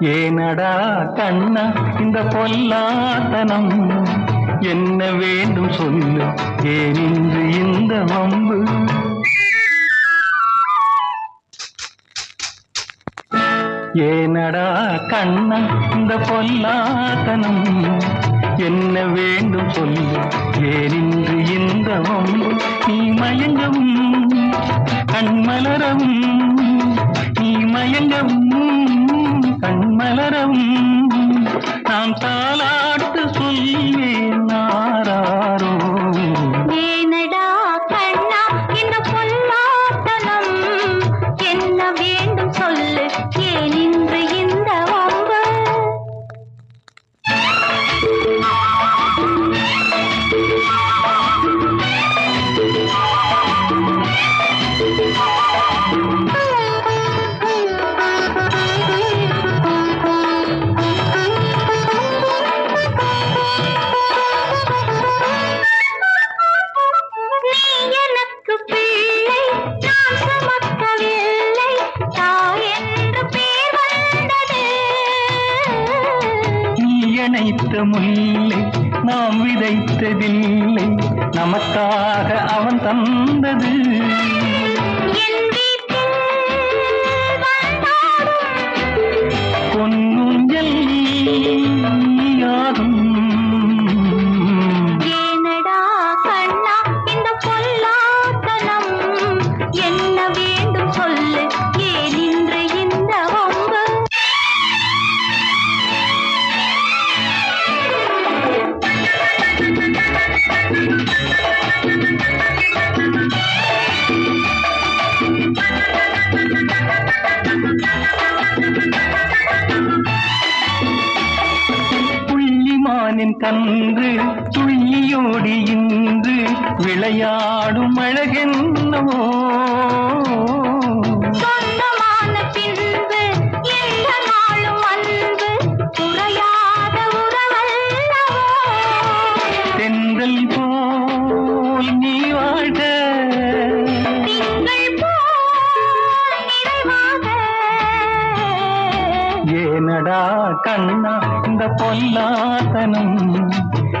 ஏனடா கண்ணா இந்த பொல்லாத்தனம்? என்ன வேண்டும் சொல்லு ஏனின்று இந்த வம்பு? ஏனடா கண்ணா இந்த பொல்லாத்தனம்? என்ன வேண்டும் சொல்லு ஏனின்று இந்த வம்பு? நீ மயங்கவும் கண்மலரவும் நீ மயங்கவும். மலரவும் நான் தாளாட்டு சொல்வேன் நான் இணைத்த முல்லை நாம் விதைத்ததில்லை. நமக்காக அவன் தந்தது. புள்ளிமானின் கன்று துள்ளியோடி இன்று விளையாடும் அழகென்னவோ? கண்ணா இந்த பொல்லாத்தனம்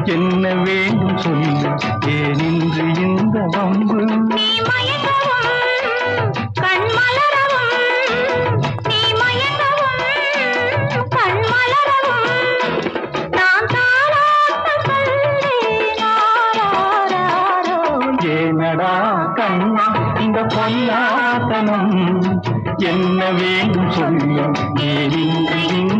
என்ன வேண்டும் சொல்லு? ஏனின்று இந்த வம்பு. கண் ஏனடா கண்ணா இந்த பொல்லாத்தனம் என்ன வேண்டும் சொல்லும் ஏன்